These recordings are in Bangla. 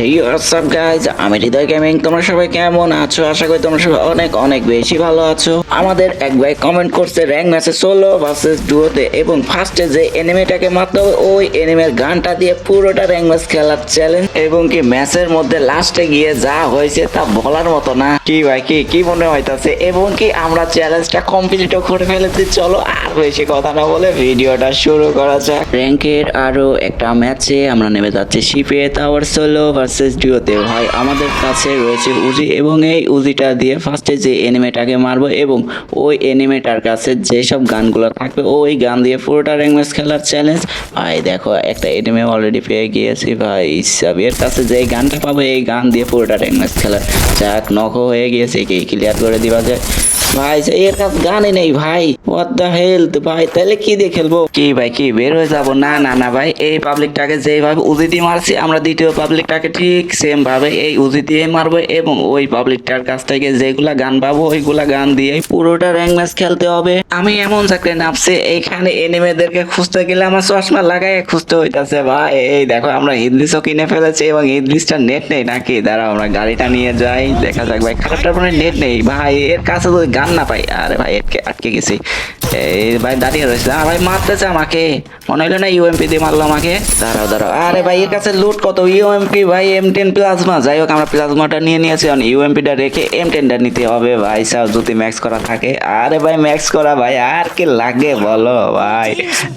হেই হোয়াটসঅ্যাপ গাইজ আমি হৃদয় গেমিং তোমরা সবাই কেমন আছো? আশা করি তোমরা সবাই অনেক অনেক বেশি ভালো আছো। আমাদের এক ভাই কমেন্ট করছে র্যাঙ্ক ম্যাচে সোলো ভার্সেস ডুয়োতে এবং ফার্স্টে যে এনিমেটাকে মারতে হবে, ওই এনিমের গানটা দিয়ে পুরোটা র্যাঙ্ক ম্যাচ খেলার চ্যালেঞ্জ এবং কি ম্যাচের মধ্যে লাস্টে গিয়ে যা হয়েছে তা বলার মতো না। কি ভাই, কি কি মনে হইতাছে? এবং কি আমরা চ্যালেঞ্জটা কমপ্লিটও করে ফেলেছি। চলো আর বেশি কথা না বলে ভিডিওটা শুরু করা যাক। র্যাঙ্কের আরও একটা ম্যাচে আমরা নেমে যাচ্ছি। শিপে টাওয়ার সোলো ভার্সেস ডিওতে ভাই আমাদের কাছে রয়েছে উজি এবং এই উজিটা দিয়ে ফার্স্টে যে এনিমেটাকে মারবো এবং ওই এনিমেটার কাছে যেসব গানগুলো থাকবে, ওই গান দিয়ে পুরোটা র্যাঙ্ক খেলার চ্যালেঞ্জ ভাই, দেখো, একটা এনিমে অলরেডি পেয়ে গিয়েছি ভাই সাবিয়ের কাছে যে গানটা পাবো, এই গান দিয়ে পুরোটা র্যাঙ্ক খেলার। যাক, নখ হয়ে গিয়েছে কি ক্লিয়ার করে দিবা যায়। ভাই এর কাছে গানই নেই ভাই। হোয়াট দ্য হেলথ ভাই, তাহলে কি দিয়ে খেলব? কি ভাই, কি? বের হয়ে যাব? না না না ভাই, এই পাবলিকটাকে যেভাবে উজি দিয়ে মারছি, আমরা দ্বিতীয় পাবলিকটাকে ঠিক সেম ভাবে এই উজি দিয়ে মারবো এবং ওই পাবলিকটার কাছ থেকে যেগুলা গান পাবো, ওইগুলা গান দিয়ে পুরোটা র্যাঙ্ক ম্যাচ খেলতে হবে। আমি এমন চাকরি নামছি এইখানে এনিমেদেরকে খুঁজতে গেলে আমার চশমা লাগাই খুঁজতে হইতাছে ভাই। এই দেখো, আমরা ইদলিশও কিনে ফেলেছি এবং ইদলিশটা নেট নেই নাকি? দাঁড়াও, আমরা গাড়িটা নিয়ে যাই, দেখা যাক ভাই, খারাপটার পরে নেট নেই। ভাই, এর কাছে তো গান না পাই আরে ভাই আটকে আটকে গেছি। এই ভাই দাঁড়িয়ে রয়েছে। আর ভাই, মারতেছে আমাকে। মনে হলো না ইউএমপি দিয়ে মারলো আমাকে। দাঁড়াও দাঁড়াও। আরে ভাই, এর কাছে লুট কত? ইউএমপি ভাই এম টেন প্লাজমা যাই হোক, আমরা প্লাজমাটা নিয়ে নিয়েছি। এখন ইউএমপিটা রেখে এম টেনটা নিতে হবে ভাই। সব যদি ম্যাক্স করা থাকে। আরে ভাই ম্যাক্স করা ভাই। আর কি লাগে বলো ভাই।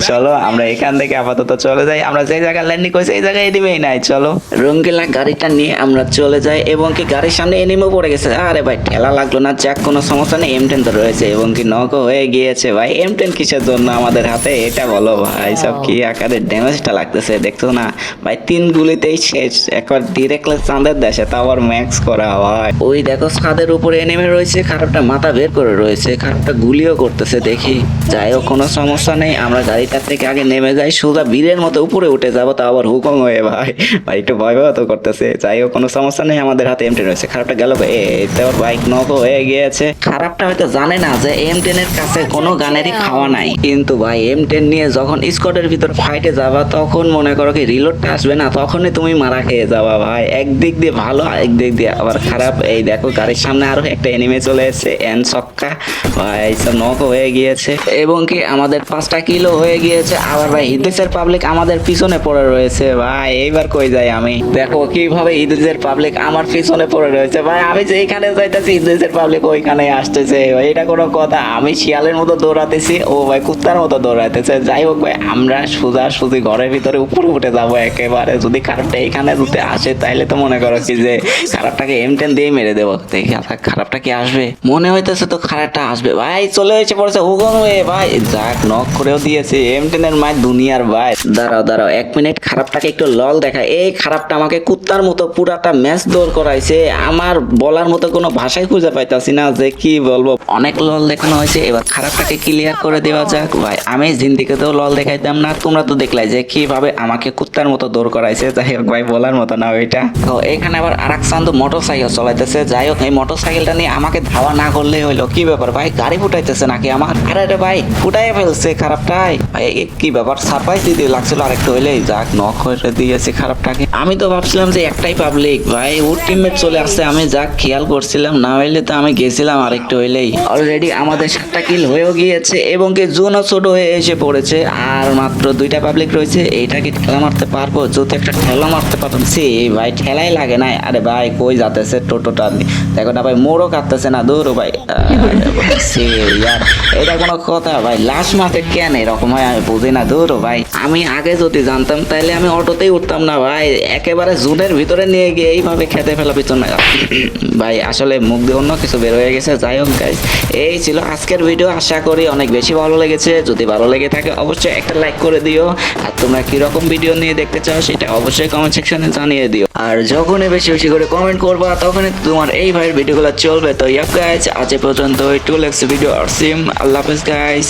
চলো, আমরা এখান থেকে আপাতত চলে যাই। আমরা যে জায়গায় ল্যান্ডিং করেছি এই জায়গায় এনিমেই নাই। চলো। রঙ্গিলা গাড়িটা নিয়ে আমরা চলে যাই এবং কি গাড়ির সামনে এনিমেও পড়ে গেছে। আরে ভাই, ঠেলা লাগল না, যাক, কোনো সমস্যা নেই। এম টেন তো রয়েছে এবং কি নকও হয়ে গিয়েছে ভাই। এম টেন কিসের জন্য আমাদের হাতে? এটা বলো ভাই সব কি আকারে ড্যামেজটা লাগতেছে দেখছ না? ভাই তিন গুলিতেই শেষ একবার ডিরেক্টলি চাঁদের দেশে তা আবার ম্যাক্স করা হয়। ওই দেখো ছাদের উপরে এনিমে রয়েছে খারাপটা মাথা বের করে রয়েছে খারাপটা গুলিও করতেছে দেখি। যাই হোক কোনো সমস্যা নেই আমরা গাড়িটার থেকে আগে নেমে যাই সোজা বীরের মতো উপরে উঠে যাব তা আবার হুকম হয়ে ভাই। ভাই একটু ভয় ভয় তো করতেছে। যাই হোক কোনো সমস্যা নেই আমাদের হাতে এম টেন রয়েছে খারাপটা গেল আবার বাইক নক হয়ে গিয়েছে। খারাপটা হয়তো জানে না যে এম টেনের কাছে কোনো গানেরই খাওয়া নাই। কিন্তু ভাই এম টেন নিয়ে যখন স্কোয়াডের ভিতর ফাইটে যাবা, তখন মনে করো কি রিলোডটা আসবে না, তখনই তুমি মারা খেয়ে যাবা ভাই। একদিক দিয়ে ভালো একদিক দিয়ে আবার খারাপ। এই দেখো, গাড়ির সামনে আরও একটা এনিমে চলে এসেছে এন সক্কা ভাই সব নক হয়ে গিয়েছে। এবং কি, আমাদের পাঁচটা কিলো হয়ে গিয়েছে। আবার ভাই ইদ্রিসের পাবলিক আমাদের পিছনে পড়ে রয়েছে ভাই। এইবার কই যাই আমি? দেখো, কীভাবে ইদ্রিসের পাবলিক আমার পিছনে পড়ে রয়েছে ভাই। আমি যেখানে যাইতেছি ইদ্রিসের পাবলিক ওইখানে আসতেছে এটা কোনো কথা। আমি শিয়ালের মতো দৌড়াতেছি। ও ভাই কুত্তার মতো দৌড়াইতেছে। যাই হোক ভাই আমরা সোজা সুজি ঘরের ভিতরে উপরে উঠে যাব একেবারে। যদি খারাপটা এখানে যদি আসে তাইলে তো মনে করো কি যে খারাপটাকে এম টেন দিয়ে মেরে দেবো। দেখি আচ্ছা, খারাপটা কি আসবে? মনে হইতেছে তো খারাপটা আসবে। ভাই চলে এসে পড়েছে হুগম হয়ে। ভাই যাক নক করেও দিয়েছে এম টেনের মায় দুনিয়ার ভাই। দাঁড়াও দাঁড়াও এক মিনিট খারাপটাকে একটু লল দেখা এই খারাপটা আমাকে কুত্তার মতো পুরাটা ম্যাচ দৌড় করাইছে। আমার বলার মতো কোনো ভাষাই খুঁজে পাইতাছি না যে কি বলব। অনেক লল দেখানো হয়েছে। এবার খারাপটাকে ক্লিয়ার করে দেওয়া যাক। ভাই, আমি জিন্দিকেতেও লল দেখাইতাম না। তোমরা তো দেখলাই যে কীভাবে আমাকে কুত্তার মতো দৌড় করাইছে। যাই হোক, ভাই, বলার মতো না ওইটা। তো এখানে আবার আরেক চান্দ মোটর সাইকেল চলাইতেছে। যাই হোক, এই মোটর সাইকেলটা নিয়ে আমাকে ধাওয়া না করলে হইল। কি ব্যাপার ভাই, গাড়ি ফুটাইতেছে নাকি আমার? আরে রে ভাই, ফুটাই ফেলছে খারাপটাই। ভাই কি ব্যাপার? সারপ্রাইজ দিতে লাগছিল আরেকটু হইলেই। যাক নক হয়ে দিয়েছে খারাপটাকে। আমি তো ভাবছিলাম যে একটাই পাবলিক ভাই, ওর টিমমেট চলে আসছে। আমি যাক, খেয়াল করছিলাম। না হইলে তো আমি গেছিলাম আরেকটু হইলেই। অলরেডি আমাদের সাতটা কিল হয়েও গিয়েছে। এবং কি জোনও ছোট হয়ে এসে পড়েছে। আর মাত্র দুইটা পাবলিক রয়েছে এইটাকে ঠেলা মারতে পারব? যদি একটা ঠেলা মারতে পারতাম সে ভাই, ঠেলাই লাগে না আরে ভাই, কই যাতেছে টোটোটা? দেখো না ভাই, মোড়ও কাটতেছে না, দূর ভাই। সে এটা কোনো কথা ভাই লাস্ট মাসে কেন এরকম হয় আমি বুঝি না, দূর ভাই। আমি আগে যদি জানতাম তাহলে আমি অটোতেই উঠতাম না ভাই। একেবারে জুনের ভিতরে নিয়ে গিয়ে এইভাবে খেতে ফেলা পিছন। না ভাই, আসলে মুখ দিয়ে অন্য কিছু বের হয়ে গেছে, যাই হোক গাইজ এই ছিল আজকের ভিডিও আশা করি অনেক বেশি ভালো লেগেছে। যদি ভালো লেগে থাকে, অবশ্যই একটা লাইক করে দিও। আর তোমরা কীরকম ভিডিও নিয়ে দেখতে চাও, সেটা অবশ্যই কমেন্ট সেকশনে জানিয়ে দিও। আর যখনই বেশি বেশি করে কমেন্ট করবা, তখনই তোমার এই ভাইয়ের ভিডিওগুলো চলবে। তো ইয়াপ গাইজ আজ পর্যন্ত টু ভিডিও আর সিম আল্লাহ হাফেজ গাইজ